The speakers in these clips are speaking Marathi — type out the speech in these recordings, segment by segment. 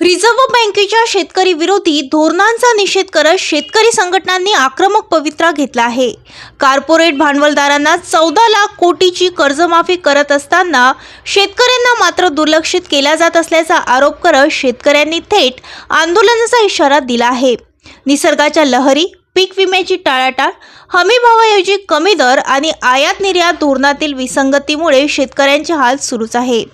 रिझर्व्ह बँकेच्या शेतकरी विरोधी धोरणांचा निषेध करत शेतकरी संघटनांनी आक्रमक पवित्रा घेतला आहे. कॉर्पोरेट भांडवलदारांना चौदा लाख कोटीची कर्जमाफी करत असताना शेतकऱ्यांना मात्र दुर्लक्षित केला जात असल्याचा आरोप करत शेतकऱ्यांनी थेट आंदोलनाचा इशारा दिला आहे. निसर्गाच्या लहरी पीक विम्याची टाळाटाळ हमीभावाऐवजी कमी दर आणि आयात निर्यात धोरणातील विसंगतीमुळे शेतकऱ्यांचे हाल सुरूच आहे.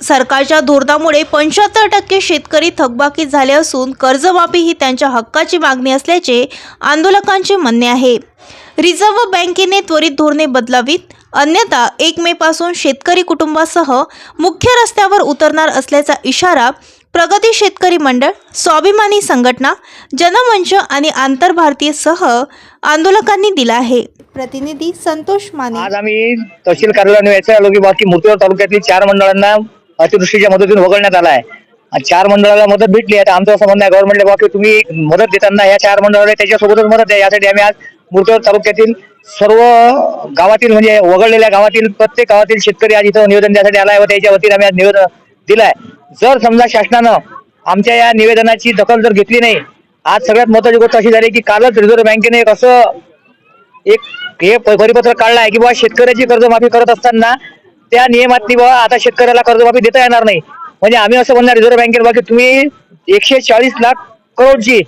सरकारच्या धोरणामुळे पंच्याहत्तर टक्के शेतकरी थकबाकीत झाले असून कर्जमाफी ही त्यांच्या हक्काची मागणी असल्याचे आंदोलकांचे म्हणणे आहे. रिझर्व्ह बँकेने त्वरित धोरणे बदलावीत. अन्यथा एक मे पासून शेतकरी कुटुंबासह मुख्य रस्त्यावर उतरणार असल्याचा इशारा प्रगती शेतकरी मंडळ स्वाभिमानी संघटना जनमंच आणि आंतरभारतीय सह आंदोलकांनी दिला आहे. प्रतिनिधी संतोष माने. आज आम्ही तहसील कार्यालयाने आलो की बाकी मूर्तीवर तालुक्यातील चार मंडळांना अतिवृष्टीच्या मदतीने वगळण्यात आला आहे आणि चार मंडळाला मदत भेटली. आहे आमचं असं म्हणणं आहे गव्हर्नमेंटला बाकी तुम्ही मदत देताना या चार मंडळाला त्याच्यासोबतच मदत द्या. यासाठी आम्ही आज मूर्तीवर तालुक्यातील सर्व गावातील म्हणजे वगळलेल्या गावातील प्रत्येक गावातील शेतकरी आज इथं निवेदन द्यासाठी आला आहे व त्याच्या वतीने आम्ही आज निवेदन दिलंय. जर समजा शासनानं आमच्या या निवेदनाची दखल जर घेतली नाही आज सगळ्यात महत्वाची गोष्ट अशी झाली की कालच रिझर्व्ह बँकेने एक असं एक हे प- परिपत्रक काढलं आहे की बाबा शेतकऱ्याची कर्जमाफी करत असताना त्या नियमातनी बाबा आता शेतकऱ्याला कर्जमाफी देता येणार नाही. म्हणजे आम्ही असं म्हणणार रिझर्व्ह बँकेला की तुम्ही एकशे चाळीस लाख करोडची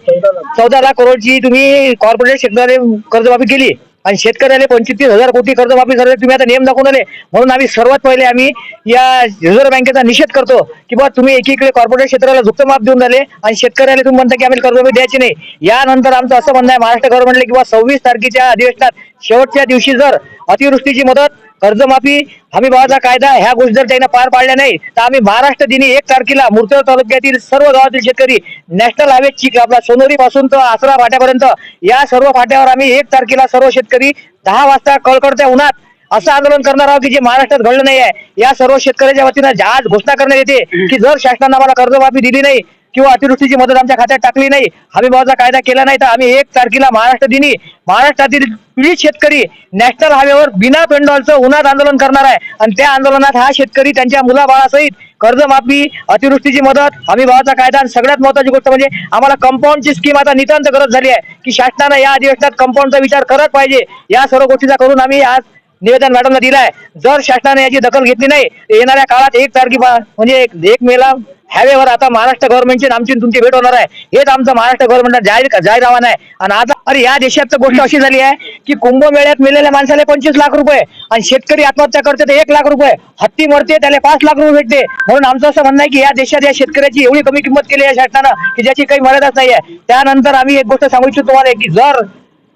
चौदा लाख करोडची तुम्ही कॉर्पोरेट क्षेत्राने कर्जमाफी केली. आणि शेतकऱ्याला पंचवीस हजार कोटी कर्जमाफी झाले तुम्ही आता नियम दाखवून आले. म्हणून आम्ही सर्वात पहिले आम्ही या रिझर्व्ह बँकेचा निषेध करतो की बा तुम्ही एकीकडे कॉर्पोरेट क्षेत्राला झुक्त माफ देऊन राहिले आणि शेतकऱ्याला तुम्ही म्हणता की आम्ही कर्जमाफी द्यायची नाही. यानंतर आमचं असं म्हणणं आहे महाराष्ट्र गव्हर्नमेंटला किंवा सव्वीस तारखेच्या अधिवेशनात शेवटच्या दिवशी जर अतिवृष्टीची मदत कर्जमाफी हमी भावाचा कायदा ह्या गोष्टी जर त्यांना पार पाडल्या नाही तर आम्ही महाराष्ट्र दिनी एक तारखेला मूर्तवर तालुक्यातील सर्व गावातील शेतकरी नॅशनल हायवे चिक आपला सोनोरी पासून तर आसरा फाट्यापर्यंत या सर्व फाट्यावर आम्ही एक तारखेला सर्व शेतकरी दहा वाजता कळकळत्या उन्हात असं आंदोलन करणार आहोत की जे महाराष्ट्रात घडलं नाही आहे या सर्व शेतकऱ्याच्या वतीनं आज घोषणा करण्यात येते की जर शासनानं आम्हाला कर्जमाफी दिली नाही किंवा अतिवृष्टीची मदत आमच्या खात्यात टाकली नाही. हमीभावाचा कायदा केला नाही तर आम्ही एक तारखेला महाराष्ट्र दिनी महाराष्ट्रातील पीडित शेतकरी नॅशनल हायवेवर बिना पेंडॉलचं उन्हात आंदोलन करणार आहे. आणि त्या आंदोलनात हा शेतकरी त्यांच्या मुलाबाळासहित कर्जमाफी अतिवृष्टीची मदत हमी भावाचा कायदा आणि सगळ्यात महत्वाची गोष्ट म्हणजे आम्हाला कंपाऊंडची स्कीम आता नितांत गरज झाली आहे की शासनानं या अधिवेशनात कंपाऊंडचा विचार करत पाहिजे. या सर्व गोष्टीचा करून आम्ही आज निवेदन मॅडमला दिलाय. जर शासनाने याची दखल घेतली नाही येणाऱ्या काळात एक तारखेपा म्हणजे एक एक मेला हायवेवर आता महाराष्ट्र गव्हर्नमेंटची आमची तुमची भेट होणार आहे. हेच आमचं महाराष्ट्र गव्हर्नमेंट जाहीर जाहीर आव्हान आहे. आणि आता अरे या देशात गोष्ट अशी झाली आहे की कुंभमेळ्यात मेलेल्या माणसाला पंचवीस लाख रुपये आणि शेतकरी आत्महत्या करते तर एक लाख रुपये. हत्ती मरते त्याला पाच लाख रुपये भेटते. म्हणून आमचं असं म्हणणं आहे की या देशात या शेतकऱ्याची एवढी कमी किंमत केली आहे शासनानं की ज्याची काही मर्यादाच नाही आहे त्यानंतर आम्ही एक गोष्ट सांगू इच्छितो तुम्हाला की जर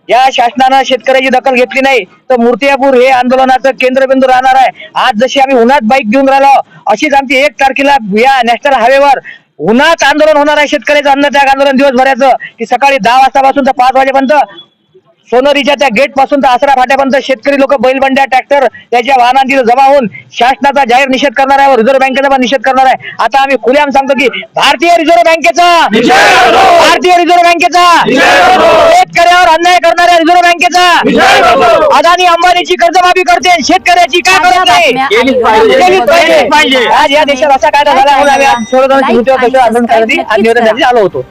या शासनानं शेतकऱ्याची दखल घेतली नाही तर मूर्तियापूर हे आंदोलनाचं केंद्रबिंदू राहणार आहे. आज जशी आम्ही उन्हात बाईक घेऊन राहिलो अशीच आमची एक तारखेला या नॅशनल हायवेवर उन्हात आंदोलन होणार आहे शेतकऱ्याचं अन्नत्याग आंदोलन दिवसभराचं की सकाळी दहा वाजतापासून तर पाच वाजेपर्यंत सोनोरीच्या त्या गेटपासून तर आसरा फाट्यापर्यंत शेतकरी लोक बैलबंड्या ट्रॅक्टर त्याच्या वाहनांची जमा होऊन शासनाचा जाहीर निषेध करणार आहे व रिझर्व्ह बँकेचा पण निषेध करणार आहे. आता आम्ही खुलेआम सांगतो की भारतीय रिझर्व्ह बँकेचा भारतीय रिझर्व्ह बँकेचा शेतकऱ्यावर अन्याय करणाऱ्या रिझर्व्ह बँकेचा. अदानी अंबानीची कर्जमाफी करते. शेतकऱ्याची काय करत नाही पाहिजे. आज या देशात असा कायदा झाला आम्ही आंदोलन करण्यासाठी आलो होतो.